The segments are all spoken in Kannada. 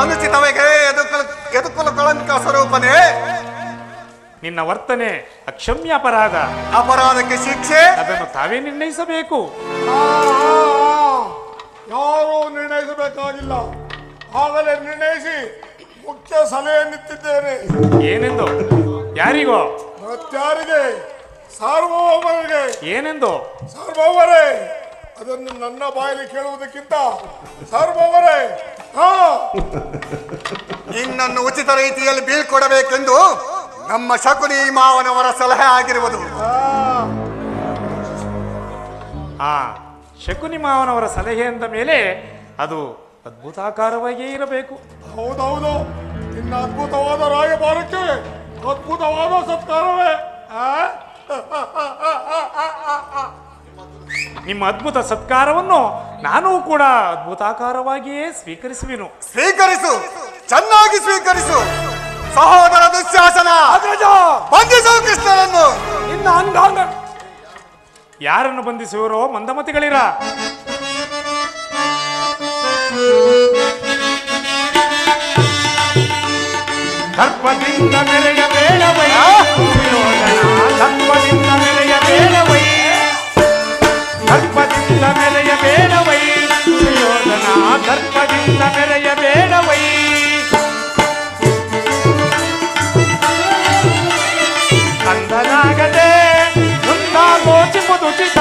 ಅನುಚಿತವಾಗಿ ಎದುಕಲು ಕಳಂಕ ಸ್ವರೂಪನೇ. ನಿನ್ನ ವರ್ತನೆ ಅಕ್ಷಮ್ಯ ಅಪರಾಧ ಅಪರಾಧಕ್ಕೆ ಶಿಕ್ಷೆ. ಅದನ್ನು ತಾವೇ ನಿರ್ಣಯಿಸಬೇಕು. ಯಾರೂ ನಿರ್ಣಯಿಸಬೇಕಾಗಿಲ್ಲ. ಆಗಲೇ ನಿರ್ಣಯಿಸಿ ಮುಖ್ಯ ಸಲಹೆಯನ್ನಿತ್ತಿದ್ದೇನೆ ಏನೆಂದು? ಯಾರಿಗೋ? ಮತ್ತಾರಿಗೆ ಸಾರ್ವಭೌಮರಿಗೆ. ಏನೆಂದು? ಸಾರ್ವಭೌಮರೇ. ಅದನ್ನು ನನ್ನ ಬಾಯಲ್ಲಿ ಕೇಳುವುದಕ್ಕಿಂತ ಸರ್ವವರೇ ಹಾ. ನಿನ್ನನ್ನು ಉಚಿತ ರೀತಿಯಲ್ಲಿ ಬೀಳ್ಕೊಡಬೇಕೆಂದು ನಮ್ಮ ಶಕುನಿ ಮಾವನವರ ಸಲಹೆ ಆಗಿರುವುದು. ಆ, ಆ ಶಕುನಿ ಮಾವನವರ ಸಲಹೆ ಅಂದ ಮೇಲೆ ಅದು ಅದ್ಭುತಾಕಾರವಾಗಿಯೇ ಇರಬೇಕು. ಹೌದೌದು ನಿನ್ನ ಅದ್ಭುತವಾದ ರಾಯಭಾರಕ್ಕೆ ಅದ್ಭುತವಾದ ಸತ್ಕಾರವೇ ಆ? ನಿಮ್ಮ ಅದ್ಭುತ ಸತ್ಕಾರವನ್ನು ನಾನು ಕೂಡ ಅದ್ಭುತಾಕಾರವಾಗಿಯೇ ಸ್ವೀಕರಿಸುವೆನು. ಸ್ವೀಕರಿಸು ಚೆನ್ನಾಗಿ ಸ್ವೀಕರಿಸು. ಸಹೋದರ ದುಶ್ಯಾಸನ ಬಂಧಿಸು ಕೃಷ್ಣನನ್ನು. ನಿನ್ನ ಅಂಗಾಂಗ ಯಾರನ್ನು ಬಂಧಿಸುವರೋ ಮಂದಮತಿಗಳಿರ? ದರ್ಪದಿಂದ ಮೆರೆಯ ಬೇಡವೈ? ಮುಂದಾಗೋಚಿಪುದುಚಿತ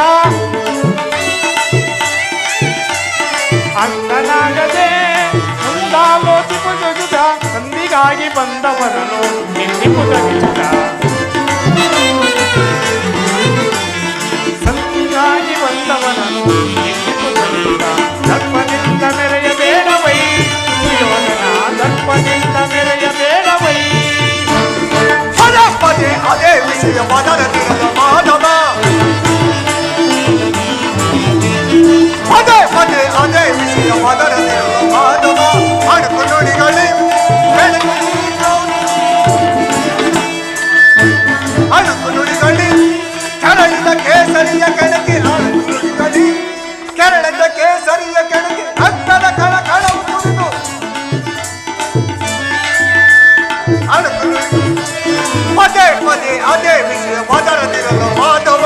ಅಂದನಾಗದೆ ಮುಂದಾಗೋಚಿಪುದುಚಿತ ಸಂದಿಗಾಗಿ ಬಂದವನನು ನಿನ್ನಿಪುದಗಿಸಿದ అదే పదే అదే విషయం. మదర తిరగ మాధవ.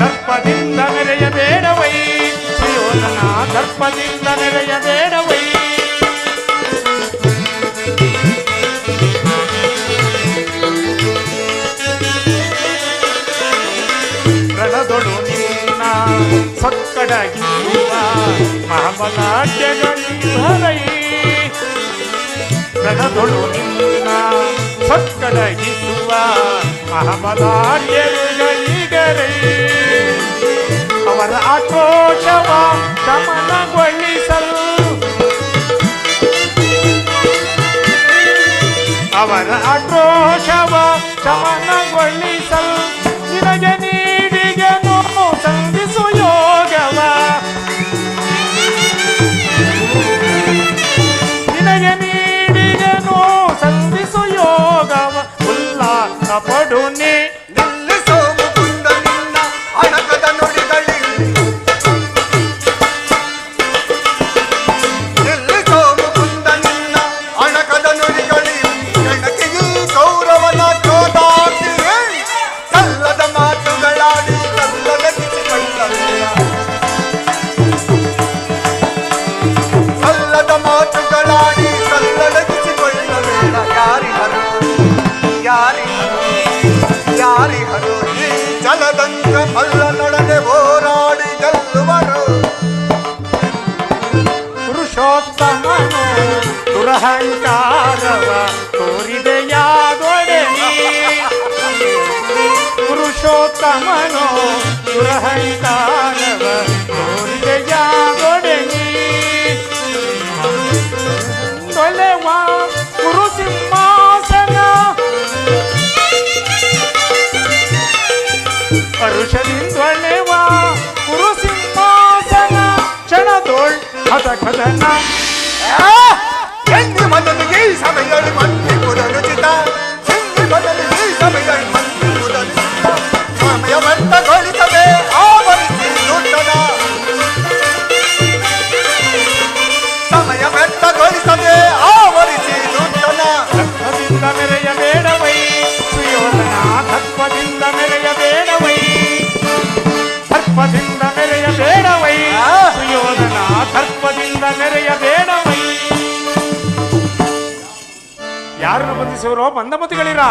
దర్పదింద నిరయ వేడవై సుయోధన దర్పదింద నిరయ వేడవై ప్రణదొడు నిన్న ನಿನ್ನ ಸೊಕ್ಕಡಗಿರುವ ಮಹಾಬಲಾಢ್ಯಗಳಿಹರೈ ರಣದೊಳು ನಿನ್ನ ಸೊಕ್ಕಡಗಿಸುವ ಮಹಾಬಲಾಢ್ಯರುಗಳಿಗರೈ ಅವರ ಆಕ್ರೋಶವ ಶಮನಗೊಳಿಸಲು. ಅವರ ಆಕ್ರೋಶವ ಶಮನಗೊಳಿಸಲು. ನಿನಗೆ સાપડું ને ದುರಹಂಕಾರವ ತೋರಿದೆಯಾದೊಡೆ ನೀ. ಪುರುಷೋತ್ತಮನು ದುರಹಂಕಾರವ ತೋರಿದೆಯಾದೊಡೆ ನೀ. ದೊಲೆವ ಕುರು ಸಿಂಹಾಸನ ಪರುಷದಿಂದೊಳೆವ ಕುರು ಸಿಂಹಾಸನ ಕ್ಷಣದೊಳ್ ಹತ ಕದನ ಮೆರೆಯಬೇಡವೈ ಸುಯೋಧನ ತತ್ವದಿಂದ ಮೆರೆಯಬೇಡವೈ ತರ್ಪದಿಂದ ಮೆರೆಯಬೇಡವೈ ಸುಯೋಧನ ತರ್ಪದಿಂದ ಮೆರೆಯಬೇಡವೈ ಯಾರನ್ನು ಬಂಧಿಸಿರೋ ಬಂಧಮತಿಗಳಿರಾ